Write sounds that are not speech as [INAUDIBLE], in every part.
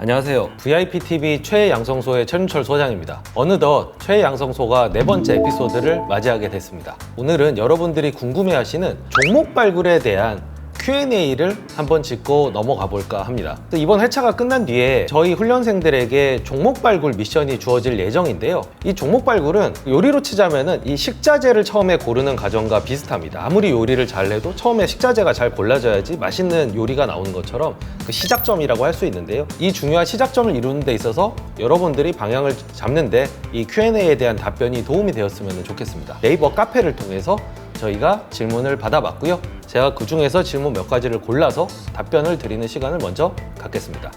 안녕하세요. VIPTV 최양성소의 최윤철 소장입니다. 어느덧 최양성소가 네 번째 에피소드를 맞이하게 됐습니다. 오늘은 여러분들이 궁금해하시는 종목 발굴에 대한 Q&A를 한번 짚고 넘어가 볼까 합니다. 이번 회차가 끝난 뒤에 저희 훈련생들에게 종목 발굴 미션이 주어질 예정인데요. 이 종목 발굴은 요리로 치자면은 이 식자재를 처음에 고르는 과정과 비슷합니다. 아무리 요리를 잘 해도 처음에 식자재가 잘 골라져야지 맛있는 요리가 나오는 것처럼 그 시작점이라고 할 수 있는데요. 이 중요한 시작점을 이루는 데 있어서 여러분들이 방향을 잡는데 이 Q&A에 대한 답변이 도움이 되었으면 좋겠습니다. 네이버 카페를 통해서 저희가 질문을 받아봤고요. 제가 그 중에서 질문 몇 가지를 골라서 답변을 드리는 시간을 먼저 갖겠습니다.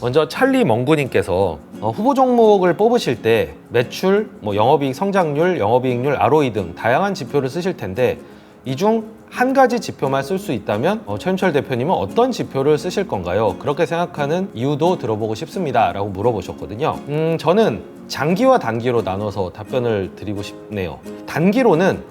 먼저 찰리 멍구님께서 어, 후보 종목을 뽑으실 때 매출, 뭐 영업이익 성장률, 영업이익률, ROE 등 다양한 지표를 쓰실 텐데 이 중 한 가지 지표만 쓸 수 있다면 어, 최윤철 대표님은 어떤 지표를 쓰실 건가요? 그렇게 생각하는 이유도 들어보고 싶습니다.라고 물어보셨거든요. 음, 저는 장기와 단기로 나눠서 답변을 드리고 싶네요. 단기로는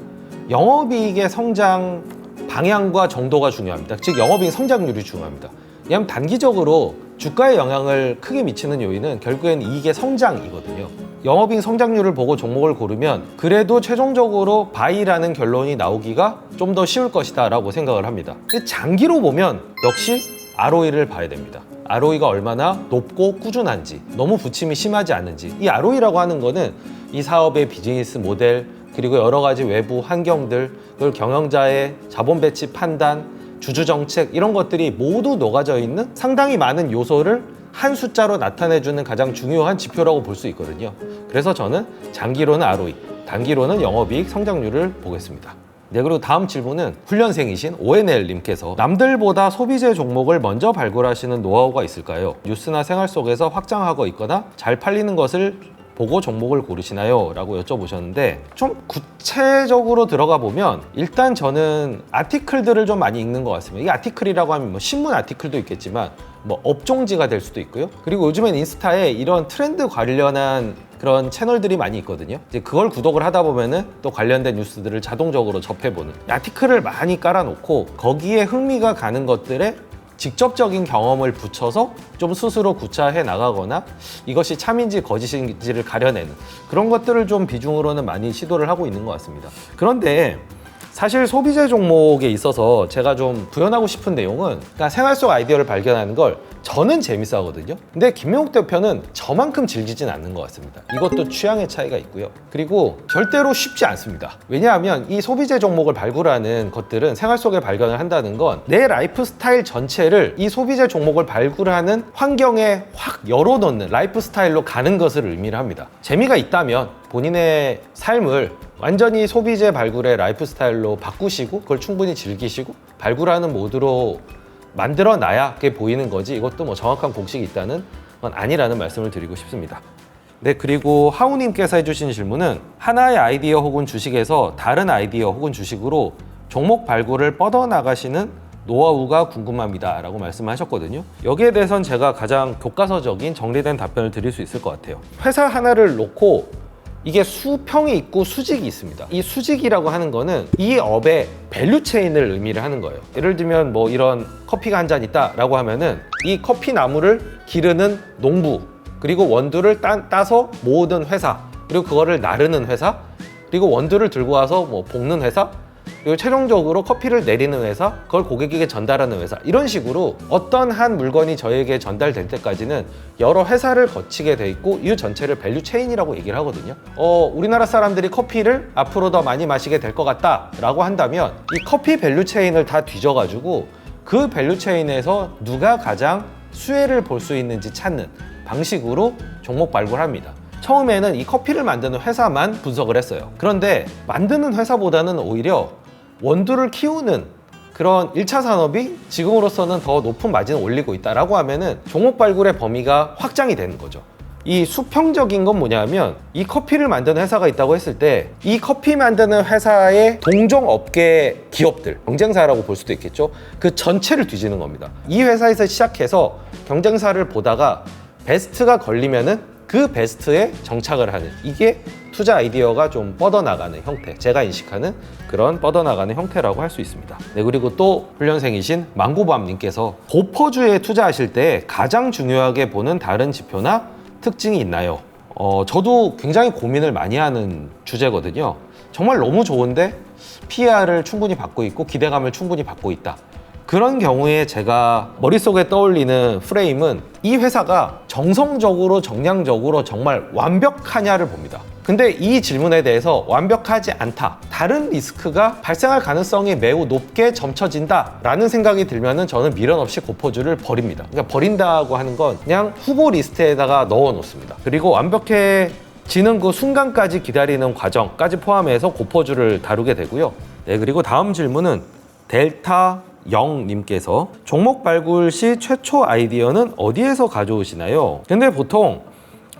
영업이익의 성장 방향과 정도가 중요합니다. 즉 영업이익 성장률이 중요합니다. 왜냐하면 단기적으로 주가에 영향을 크게 미치는 요인은 결국엔 이익의 성장이거든요. 영업이익 성장률을 보고 종목을 고르면 그래도 최종적으로 바이라는 결론이 나오기가 좀 더 쉬울 것이다라고 생각을 합니다. 장기로 보면 역시 ROE를 봐야 됩니다. ROE가 얼마나 높고 꾸준한지, 너무 부침이 심하지 않은지. 이 ROE라고 하는 거는 이 사업의 비즈니스 모델, 그리고 여러 가지 외부 환경들, 그리고 경영자의 자본 배치 판단, 주주 정책 이런 것들이 모두 녹아져 있는 상당히 많은 요소를 한 숫자로 나타내주는 가장 중요한 지표라고 볼 수 있거든요. 그래서 저는 장기로는 ROE, 단기로는 영업이익 성장률을 보겠습니다. 네, 그리고 다음 질문은 훈련생이신 ONL님께서 남들보다 소비재 종목을 먼저 발굴하시는 노하우가 있을까요? 뉴스나 생활 속에서 확장하고 있거나 잘 팔리는 것을 보고 종목을 고르시나요? 라고 여쭤보셨는데 좀 구체적으로 들어가 보면 일단 저는 아티클들을 좀 많이 읽는 것 같습니다. 이 아티클이라고 하면 뭐 신문 아티클도 있겠지만 뭐 업종지가 될 수도 있고요. 그리고 요즘엔 인스타에 이런 트렌드 관련한 그런 채널들이 많이 있거든요. 이제 그걸 구독을 하다 보면은 또 관련된 뉴스들을 자동적으로 접해보는 아티클을 많이 깔아놓고 거기에 흥미가 가는 것들에 직접적인 경험을 붙여서 좀 스스로 구차해 나가거나 이것이 참인지 거짓인지를 가려내는 그런 것들을 좀 비중으로는 많이 시도를 하고 있는 것 같습니다. 그런데 사실 소비재 종목에 있어서 제가 좀 구현하고 싶은 내용은 그러니까 생활 속 아이디어를 발견하는 걸 저는 재밌어 하거든요. 근데 김명욱 대표는 저만큼 즐기진 않는 것 같습니다. 이것도 취향의 차이가 있고요. 그리고 절대로 쉽지 않습니다. 왜냐하면 이 소비재 종목을 발굴하는 것들은 생활 속에 발견을 한다는 건 내 라이프 스타일 전체를 이 소비재 종목을 발굴하는 환경에 확 열어놓는 라이프 스타일로 가는 것을 의미를 합니다. 재미가 있다면 본인의 삶을 완전히 소비재 발굴의 라이프 스타일로 바꾸시고 그걸 충분히 즐기시고 발굴하는 모드로 만들어 놔야게 보이는 거지 이것도 뭐 정확한 공식이 있다는 건 아니라는 말씀을 드리고 싶습니다. 네, 그리고 하우님께서 해주신 질문은 하나의 아이디어 혹은 주식에서 다른 아이디어 혹은 주식으로 종목 발굴을 뻗어나가시는 노하우가 궁금합니다. 라고 말씀하셨거든요. 여기에 대해서는 제가 가장 교과서적인 정리된 답변을 드릴 수 있을 것 같아요. 회사 하나를 놓고 이게 수평이 있고 수직이 있습니다. 이 수직이라고 하는 거는 이 업의 밸류 체인을 의미를 하는 거예요. 예를 들면 뭐 이런 커피가 한 잔 있다라고 하면은 이 커피 나무를 기르는 농부 그리고 원두를 따, 따서 모으는 회사 그리고 그거를 나르는 회사 그리고 원두를 들고 와서 뭐 볶는 회사 그리고 최종적으로 커피를 내리는 회사, 그걸 고객에게 전달하는 회사 이런 식으로 어떤 한 물건이 저에게 전달될 때까지는 여러 회사를 거치게 돼 있고 이 전체를 밸류 체인이라고 얘기를 하거든요. 어, 우리나라 사람들이 커피를 앞으로 더 많이 마시게 될 것 같다라고 한다면 이 커피 밸류 체인을 다 뒤져가지고 그 밸류 체인에서 누가 가장 수혜를 볼 수 있는지 찾는 방식으로 종목 발굴합니다. 처음에는 이 커피를 만드는 회사만 분석을 했어요. 그런데 만드는 회사보다는 오히려 원두를 키우는 그런 1차 산업이 지금으로서는 더 높은 마진을 올리고 있다라고 하면은 종목 발굴의 범위가 확장이 되는 거죠. 이 수평적인 건 뭐냐면 이 커피를 만드는 회사가 있다고 했을 때 이 커피 만드는 회사의 동종 업계 기업들 경쟁사라고 볼 수도 있겠죠 그 전체를 뒤지는 겁니다 이 회사에서 시작해서 경쟁사를 보다가 베스트가 걸리면은 그 베스트에 정착을 하는 이게 투자 아이디어가 좀 뻗어나가는 형태 제가 인식하는 그런 뻗어나가는 형태라고 할 수 있습니다 네 그리고 또 훈련생이신 망고밤님께서 고퍼주에 투자하실 때 가장 중요하게 보는 다른 지표나 특징이 있나요? 어, 저도 굉장히 고민을 많이 하는 주제거든요 정말 너무 좋은데 PR을 충분히 받고 있고 기대감을 충분히 받고 있다 그런 경우에 제가 머릿속에 떠올리는 프레임은 이 회사가 정성적으로 정량적으로 정말 완벽하냐를 봅니다. 근데 이 질문에 대해서 완벽하지 않다. 다른 리스크가 발생할 가능성이 매우 높게 점쳐진다. 라는 생각이 들면은 저는 미련 없이 고포주를 버립니다. 그러니까 버린다고 하는 건 그냥 후보 리스트에다가 넣어 놓습니다. 그리고 완벽해지는 그 순간까지 기다리는 과정까지 포함해서 고포주를 다루게 되고요. 네, 그리고 다음 질문은 델타 영님께서 종목 발굴 시 최초 아이디어는 어디에서 가져오시나요? 근데 보통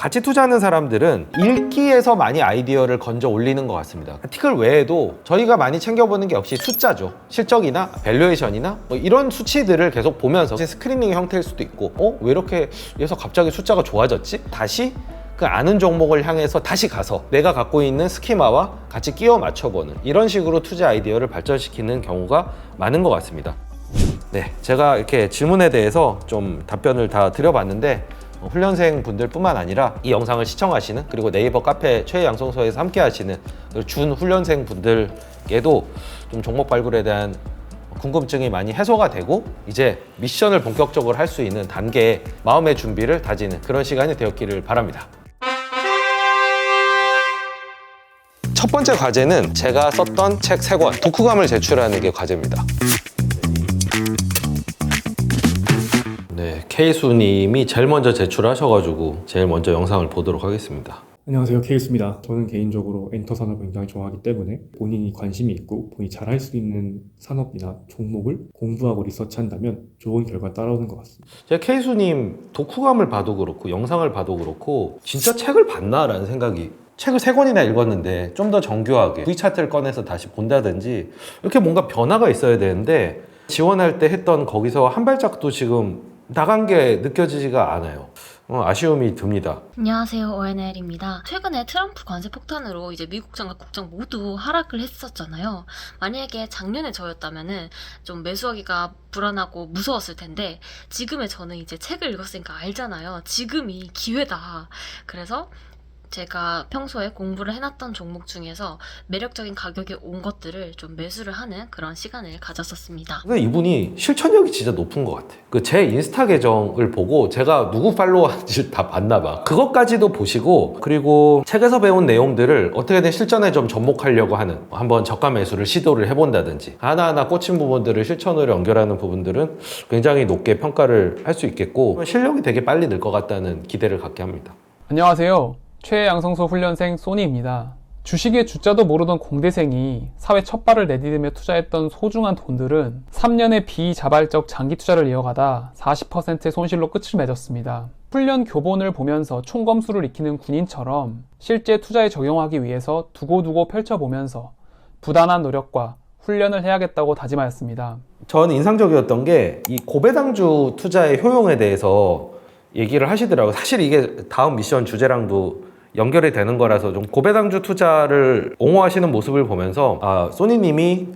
같이 투자하는 사람들은 읽기에서 많이 아이디어를 건져 올리는 것 같습니다. 티클 외에도 저희가 많이 챙겨보는 게 역시 숫자죠. 실적이나 밸류에이션이나 뭐 이런 수치들을 계속 보면서 스크리닝 형태일 수도 있고, 어? 왜 이렇게 해서 갑자기 숫자가 좋아졌지? 다시 그 아는 종목을 향해서 다시 가서 내가 갖고 있는 스키마와 같이 끼워 맞춰보는 이런 식으로 투자 아이디어를 발전시키는 경우가 많은 것 같습니다. 네, 제가 이렇게 질문에 대해서 좀 답변을 다 드려봤는데 어, 훈련생 분들뿐만 아니라 이 영상을 시청하시는 그리고 네이버 카페 최애 양성소에서 함께 하시는 준 훈련생 분들께도 좀 종목 발굴에 대한 궁금증이 많이 해소가 되고 이제 미션을 본격적으로 할 수 있는 단계에 마음의 준비를 다지는 그런 시간이 되었기를 바랍니다. 첫 번째 과제는 제가 썼던 책 3권, 독후감을 제출하는 게 과제입니다. 케이수님이 제일 먼저 제출하셔가지고 제일 먼저 영상을 보도록 하겠습니다. 안녕하세요. 케이스입니다. 저는 개인적으로 엔터 산업을 굉장히 좋아하기 때문에 본인이 관심이 있고 본인이 잘할 수 있는 산업이나 종목을 공부하고 리서치한다면 좋은 결과 따라오는 것 같습니다. 제가 케이수님 독후감을 봐도 그렇고 영상을 봐도 그렇고 진짜 책을 봤나 라는 생각이 책을 세 권이나 읽었는데 좀 더 정교하게 V 차트를 꺼내서 다시 본다든지 이렇게 뭔가 변화가 있어야 되는데 지원할 때 했던 거기서 한 발짝도 지금 나간 게 느껴지지가 않아요. 어, 아쉬움이 듭니다. 안녕하세요, ONL입니다. 최근에 트럼프 관세 폭탄으로 이제 미국 장과 국장 모두 하락을 했었잖아요. 만약에 작년에 저였다면은 좀 매수하기가 불안하고 무서웠을 텐데 지금의 저는 이제 책을 읽었으니까 알잖아요. 지금이 기회다. 그래서 제가 평소에 공부를 해놨던 종목 중에서 매력적인 가격에 온 것들을 좀 매수를 하는 그런 시간을 가졌었습니다. 근데 이분이 실천력이 진짜 높은 것 같아. 그 제 인스타 계정을 보고 제가 누구 팔로우하는지 [LAUGHS] 다 봤나 봐. 그것까지도 보시고 그리고 책에서 배운 내용들을 어떻게든 실전에 좀 접목하려고 하는 한번 저가 매수를 시도를 해본다든지 하나하나 꽂힌 부분들을 실천으로 연결하는 부분들은 굉장히 높게 평가를 할 수 있겠고 실력이 되게 빨리 늘 것 같다는 기대를 갖게 합니다. 안녕하세요. 최양성소 훈련생 소니입니다. 주식의 주자도 모르던 공대생이 사회 첫 발을 내디디며 투자했던 소중한 돈들은 3년의 비자발적 장기 투자를 이어가다 40%의 손실로 끝을 맺었습니다. 훈련 교본을 보면서 총검수를 익히는 군인처럼 실제 투자에 적용하기 위해서 두고두고 펼쳐보면서 부단한 노력과 훈련을 해야겠다고 다짐하였습니다. 저는 인상적이었던 게 이 고배당주 투자의 효용에 대해서 얘기를 하시더라고요. 사실 이게 다음 미션 주제랑도 연결이 되는 거라서 좀 고배당주 투자를 옹호하시는 모습을 보면서 아, 소니님이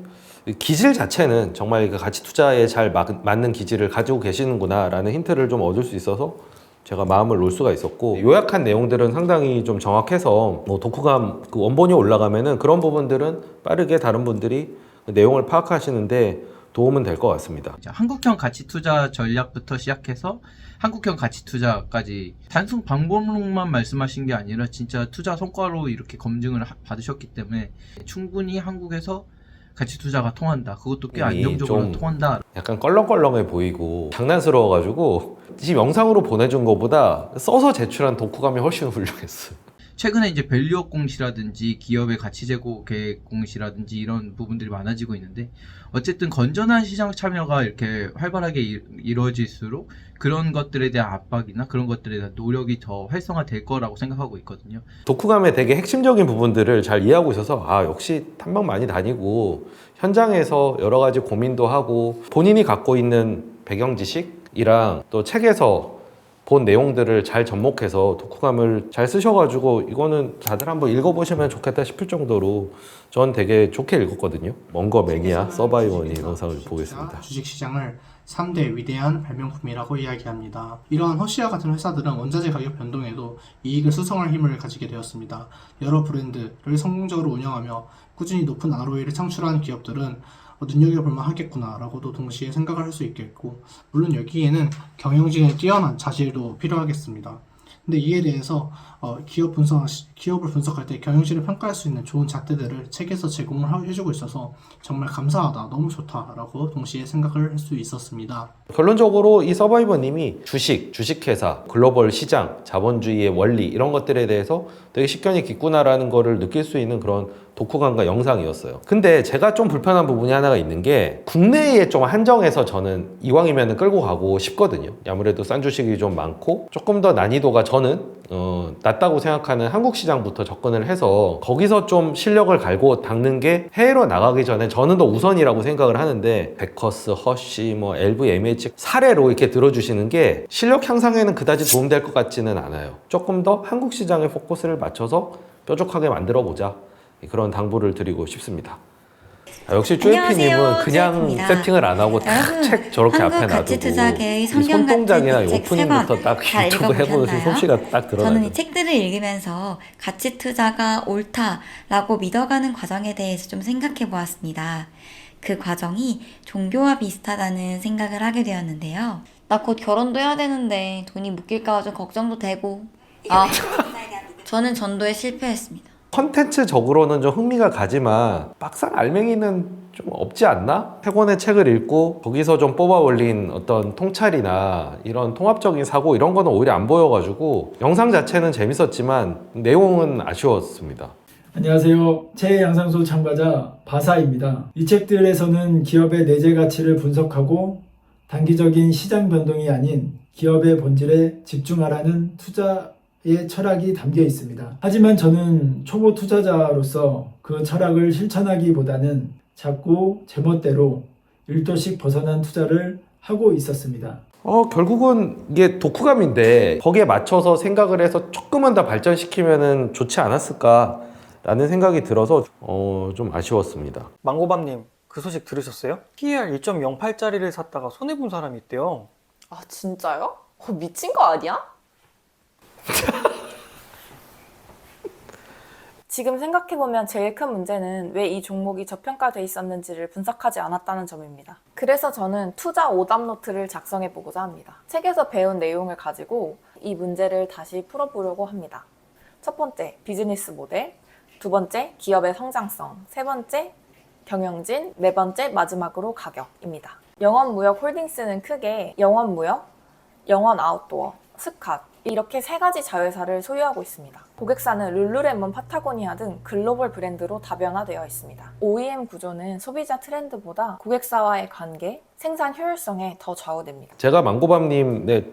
기질 자체는 정말 그 가치 투자에 잘 막- 맞는 기질을 가지고 계시는구나라는 힌트를 좀 얻을 수 있어서 제가 마음을 놓을 수가 있었고 요약한 내용들은 상당히 좀 정확해서 뭐 독후감 그 원본이 올라가면은 그런 부분들은 빠르게 다른 분들이 그 내용을 파악하시는데 도움은 될 것 같습니다. 한국형 가치 투자 전략부터 시작해서 한국형 가치 투자까지 단순 방법론만 말씀하신 게 아니라 진짜 투자 성과로 이렇게 검증을 하- 받으셨기 때문에 충분히 한국에서 가치 투자가 통한다. 그것도 꽤 안정적으로 좀 통한다. 약간 껄렁껄렁해 보이고 장난스러워가지고 지금 영상으로 보내준 것보다 써서 제출한 독후감이 훨씬 훌륭했어요. 최근에 이제 밸류업 공시라든지 기업의 가치 제고 계획 공시라든지 이런 부분들이 많아지고 있는데 어쨌든 건전한 시장 참여가 이렇게 활발하게 이- 이루어질수록 그런 것들에 대한 압박이나 그런 것들에 대한 노력이 더 활성화될 거라고 생각하고 있거든요. 독후감의 되게 핵심적인 부분들을 잘 이해하고 있어서 아 역시 탐방 많이 다니고 현장에서 여러 가지 고민도 하고 본인이 갖고 있는 배경 지식이랑 또 책에서 본 내용들을 잘 접목해서 독후감을 잘 쓰셔가지고 이거는 다들 한번 읽어보시면 좋겠다 싶을 정도로 전 되게 좋게 읽었거든요. 먼거 매니아 서바이벌이 영상을 보겠습니다. 주식시장을 3대 위대한 발명품이라고 이야기합니다. 이러한 허쉬와 같은 회사들은 원자재 가격 변동에도 이익을 수성할 힘을 가지게 되었습니다. 여러 브랜드를 성공적으로 운영하며 꾸준히 높은 ROE를 창출한 기업들은 어, 눈여겨볼만 하겠구나라고도 동시에 생각을 할 수 있겠고 물론 여기에는 경영진의 뛰어난 자질도 필요하겠습니다. 근데 이에 대해서 어, 기업 분석 기업을 분석할 때 경영진을 평가할 수 있는 좋은 잣대들을 책에서 제공을 하- 해주고 있어서 정말 감사하다, 너무 좋다라고 동시에 생각을 할 수 있었습니다. 결론적으로 이 서바이버님이 주식, 주식회사, 글로벌 시장, 자본주의의 원리 이런 것들에 대해서 되게 식견이 깊구나라는 거를 느낄 수 있는 그런 독후감과 영상이었어요. 근데 제가 좀 불편한 부분이 하나가 있는 게 국내에 좀 한정해서 저는 이왕이면 끌고 가고 싶거든요. 아무래도 싼 주식이 좀 많고 조금 더 난이도가 저는 어, 낮다고 생각하는 한국 시장부터 접근을 해서 거기서 좀 실력을 갈고 닦는 게 해외로 나가기 전에 저는 더 우선이라고 생각을 하는데 베커스, 허쉬, 뭐 LVMH 사례로 이렇게 들어주시는 게 실력 향상에는 그다지 도움될 것 같지는 않아요. 조금 더 한국 시장에 포커스를 맞춰서 뾰족하게 만들어 보자 그런 당부를 드리고 싶습니다. 아, 역시 쪼이피님은 그냥. 세팅을 안 하고 딱 책 저렇게 앞에 놔두고 손동작이나 오프닝부터 권딱잘 유튜브 해보는? 솜씨가 딱 드러나요. 저는 이 책들을 읽으면서 가치 투자가 옳다라고 믿어가는 과정에 대해서 좀 생각해 보았습니다. 그 과정이 종교와 비슷하다는 생각을 하게 되었는데요. 나 곧 결혼도 해야 되는데 돈이 묶일까 좀 걱정도 되고. 아, 저는 전도에 실패했습니다. 컨텐츠적으로는 좀 흥미가 가지만 막상 알맹이는 좀 없지 않나? 세권의 책을 읽고 거기서 좀 뽑아 올린 어떤 통찰이나 이런 통합적인 사고 이런 거는 오히려 안 보여가지고 영상 자체는 재밌었지만 내용은 아쉬웠습니다. 안녕하세요. 최양상소 참가자 바사입니다. 이 책들에서는 기업의 내재 가치를 분석하고 단기적인 시장 변동이 아닌 기업의 본질에 집중하라는 투자 의 철학이 담겨 있습니다. 하지만 저는 초보 투자자로서 그 철학을 실천하기보다는 자꾸 제멋대로 1도씩 벗어난 투자를 하고 있었습니다. 어, 결국은 이게 독후감인데 거기에 맞춰서 생각을 해서 조금만 더 발전시키면 좋지 않았을까라는 생각이 들어서 어, 좀 아쉬웠습니다. 망고밤님 그 소식 들으셨어요? PER 1.08짜리를 샀다가 손해본 사람이 있대요 아 진짜요? 어, 미친 거 아니야? [LAUGHS] 지금 생각해보면 제일 큰 문제는 왜 이 종목이 저평가돼 있었는지를 분석하지 않았다는 점입니다. 그래서 저는 투자 오답 노트를 작성해 보고자 합니다. 책에서 배운 내용을 가지고 이 문제를 다시 풀어보려고 합니다. 첫 번째, 비즈니스 모델. 두 번째, 기업의 성장성. 세 번째, 경영진. 네 번째, 마지막으로 가격입니다. 영원무역 홀딩스는 크게 영원무역, 영원 아웃도어, 스캇 이렇게 세 가지 자회사를 소유하고 있습니다. 고객사는 룰루레몬, 파타고니아 등 글로벌 브랜드로 다변화되어 있습니다. OEM 구조는 소비자 트렌드보다 고객사와의 관계, 생산 효율성에 더 좌우됩니다. 제가 망고밤님의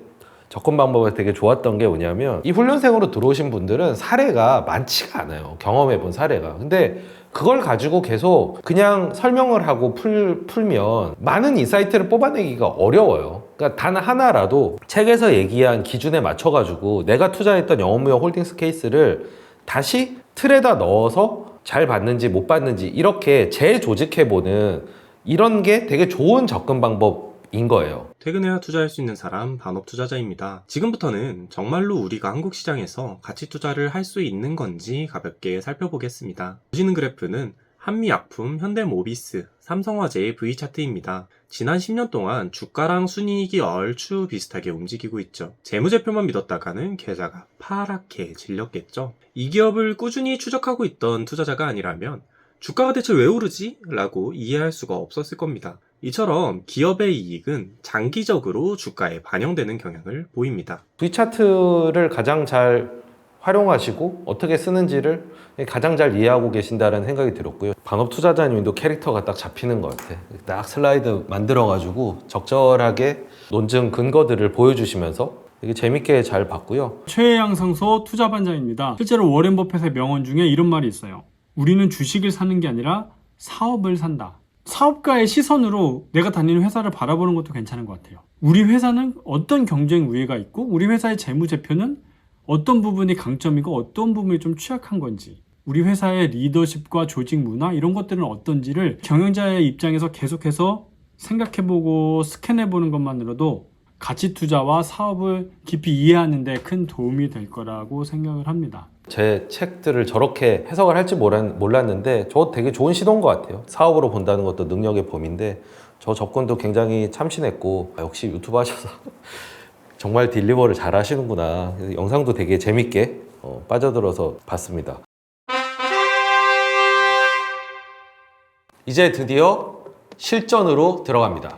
접근 방법이 되게 좋았던 게 뭐냐면 이 훈련생으로 들어오신 분들은 사례가 많지가 않아요. 경험해 본 사례가. 근데 그걸 가지고 계속 그냥 설명을 하고 풀, 풀면 많은 인사이트를 뽑아내기가 어려워요. 그러니까 단 하나라도 책에서 얘기한 기준에 맞춰가지고 내가 투자했던 영업무역 홀딩스 케이스를 다시 틀에다 넣어서 잘 받는지 못 받는지 이렇게 재조직해보는 이런 게 되게 좋은 접근 방법인 거예요. 퇴근해야 투자할 수 있는 사람 반업 투자자입니다. 지금부터는 정말로 우리가 한국 시장에서 가치 투자를 할 수 있는 건지 가볍게 살펴보겠습니다. 보시는 그래프는 한미약품, 현대모비스, 삼성화재의 V차트입니다. 지난 10년 동안 주가랑 순이익이 얼추 비슷하게 움직이고 있죠. 재무제표만 믿었다가는 계좌가 파랗게 질렸겠죠. 이 기업을 꾸준히 추적하고 있던 투자자가 아니라면 주가가 대체 왜 오르지? 라고 이해할 수가 없었을 겁니다. 이처럼 기업의 이익은 장기적으로 주가에 반영되는 경향을 보입니다. V차트를 가장 잘 활용하시고 어떻게 쓰는지를 가장 잘 이해하고 계신다는 생각이 들었고요. 반업 투자자님도 캐릭터가 딱 잡히는 것 같아. 딱 슬라이드 만들어가지고 적절하게 논증 근거들을 보여주시면서 되게 재밌게 잘 봤고요. 최양상소 투자반장입니다. 실제로 워렌 버핏의 명언 중에 이런 말이 있어요. 우리는 주식을 사는 게 아니라 사업을 산다. 사업가의 시선으로 내가 다니는 회사를 바라보는 것도 괜찮은 것 같아요. 우리 회사는 어떤 경쟁 우위가 있고 우리 회사의 재무제표는 어떤 부분이 강점이고 어떤 부분이 좀 취약한 건지 우리 회사의 리더십과 조직 문화 이런 것들은 어떤지를 경영자의 입장에서 계속해서 생각해보고 스캔해보는 것만으로도 가치 투자와 사업을 깊이 이해하는 데 큰 도움이 될 거라고 생각을 합니다. 제 책들을 저렇게 해석을 할지 몰랐- 몰랐는데 저 되게 좋은 시도인 것 같아요. 사업으로 본다는 것도 능력의 범인데 저 접근도 굉장히 참신했고 아, 역시 유튜브 하셔서 정말 딜리버를 잘 하시는구나. 영상도 되게 재밌게 어, 빠져들어서 봤습니다. 이제 드디어 실전으로 들어갑니다.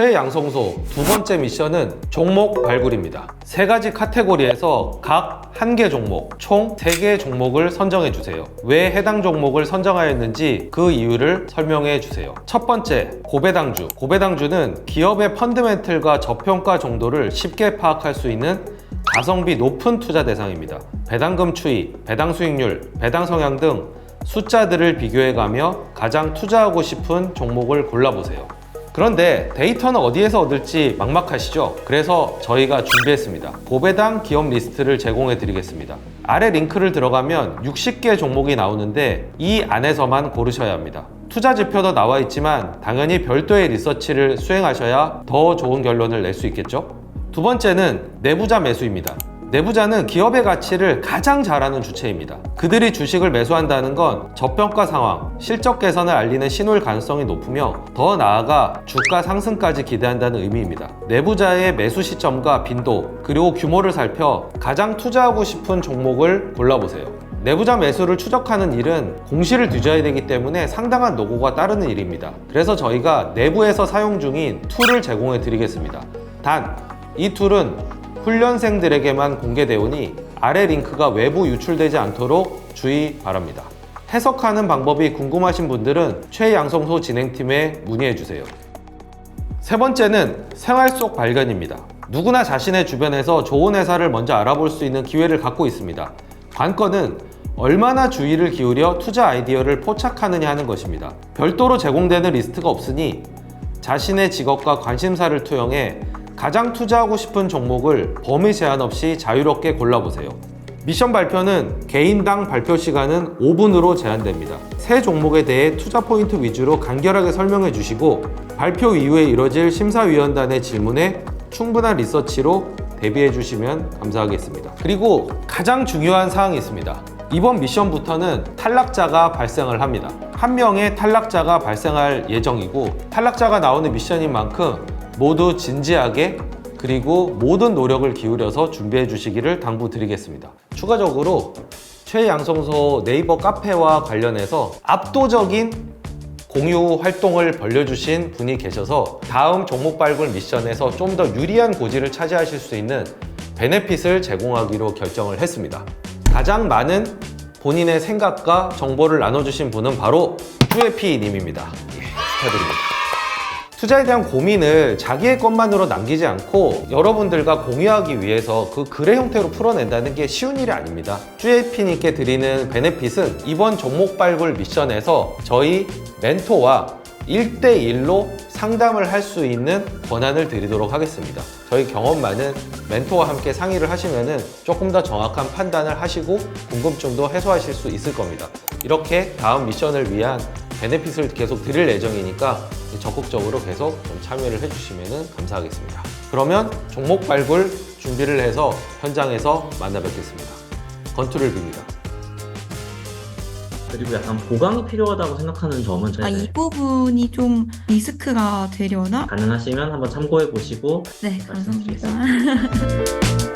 최양성소 두 번째 미션은 종목 발굴입니다. 세 가지 카테고리에서 각 한 개 종목, 총 세 개 종목을 선정해 주세요. 왜 해당 종목을 선정하였는지 그 이유를 설명해 주세요. 첫 번째, 고배당주. 고배당주는 기업의 펀드멘틀과 저평가 정도를 쉽게 파악할 수 있는 가성비 높은 투자 대상입니다. 배당금 추이, 배당 수익률, 배당 성향 등 숫자들을 비교해 가며 가장 투자하고 싶은 종목을 골라보세요. 그런데 데이터는 어디에서 얻을지 막막하시죠? 그래서 저희가 준비했습니다. 고배당 기업 리스트를 제공해 드리겠습니다. 아래 링크를 들어가면 60개 종목이 나오는데 이 안에서만 고르셔야 합니다. 투자 지표도 나와 있지만 당연히 별도의 리서치를 수행하셔야 더 좋은 결론을 낼 수 있겠죠? 두 번째는 내부자 매수입니다. 내부자는 기업의 가치를 가장 잘 아는 주체입니다. 그들이 주식을 매수한다는 건 저평가 상황, 실적 개선을 알리는 신호일 가능성이 높으며 더 나아가 주가 상승까지 기대한다는 의미입니다. 내부자의 매수 시점과 빈도, 그리고 규모를 살펴 가장 투자하고 싶은 종목을 골라보세요. 내부자 매수를 추적하는 일은 공시를 뒤져야 되기 때문에 상당한 노고가 따르는 일입니다. 그래서 저희가 내부에서 사용 중인 툴을 제공해 드리겠습니다. 단, 이 툴은 훈련생들에게만 공개되오니 아래 링크가 외부 유출되지 않도록 주의 바랍니다. 해석하는 방법이 궁금하신 분들은 최양성소 진행팀에 문의해 주세요. 세 번째는 생활 속 발견입니다. 누구나 자신의 주변에서 좋은 회사를 먼저 알아볼 수 있는 기회를 갖고 있습니다. 관건은 얼마나 주의를 기울여 투자 아이디어를 포착하느냐 하는 것입니다. 별도로 제공되는 리스트가 없으니 자신의 직업과 관심사를 투영해 가장 투자하고 싶은 종목을 범위 제한 없이 자유롭게 골라보세요. 미션 발표는 개인당 발표 시간은 5분으로 제한됩니다. 새 종목에 대해 투자 포인트 위주로 간결하게 설명해 주시고 발표 이후에 이뤄질 심사위원단의 질문에 충분한 리서치로 대비해 주시면 감사하겠습니다. 그리고 가장 중요한 사항이 있습니다. 이번 미션부터는 탈락자가 발생을 합니다. 한 명의 탈락자가 발생할 예정이고 탈락자가 나오는 미션인 만큼 모두 진지하게 그리고 모든 노력을 기울여서 준비해 주시기를 당부드리겠습니다. 추가적으로 최양성소 네이버 카페와 관련해서 압도적인 공유 활동을 벌려주신 분이 계셔서 다음 종목 발굴 미션에서 좀 더 유리한 고지를 차지하실 수 있는 베네핏을 제공하기로 결정을 했습니다. 가장 많은 본인의 생각과 정보를 나눠주신 분은 바로 쭈에피님입니다. 예, 축하드립니다. 투자에 대한 고민을 자기의 것만으로 남기지 않고 여러분들과 공유하기 위해서 그 글의 형태로 풀어낸다는 게 쉬운 일이 아닙니다. 쭈에피님께 드리는 베네핏은 이번 종목 발굴 미션에서 저희 멘토와 1대1로 상담을 할 수 있는 권한을 드리도록 하겠습니다. 저희 경험 많은 멘토와 함께 상의를 하시면은 조금 더 정확한 판단을 하시고 궁금증도 해소하실 수 있을 겁니다. 이렇게 다음 미션을 위한 베네핏을 계속 드릴 예정이니까 적극적으로 계속 좀 참여를 해주시면 감사하겠습니다. 그러면 종목 발굴 준비를 해서 현장에서 만나 뵙겠습니다. 건투를 빕니다. 그리고 약간 보강이 필요하다고 생각하는 점은 아, 이 부분이 좀 리스크가 되려나? 가능하시면 한번 참고해 보시고 네. 감사합니다. [LAUGHS]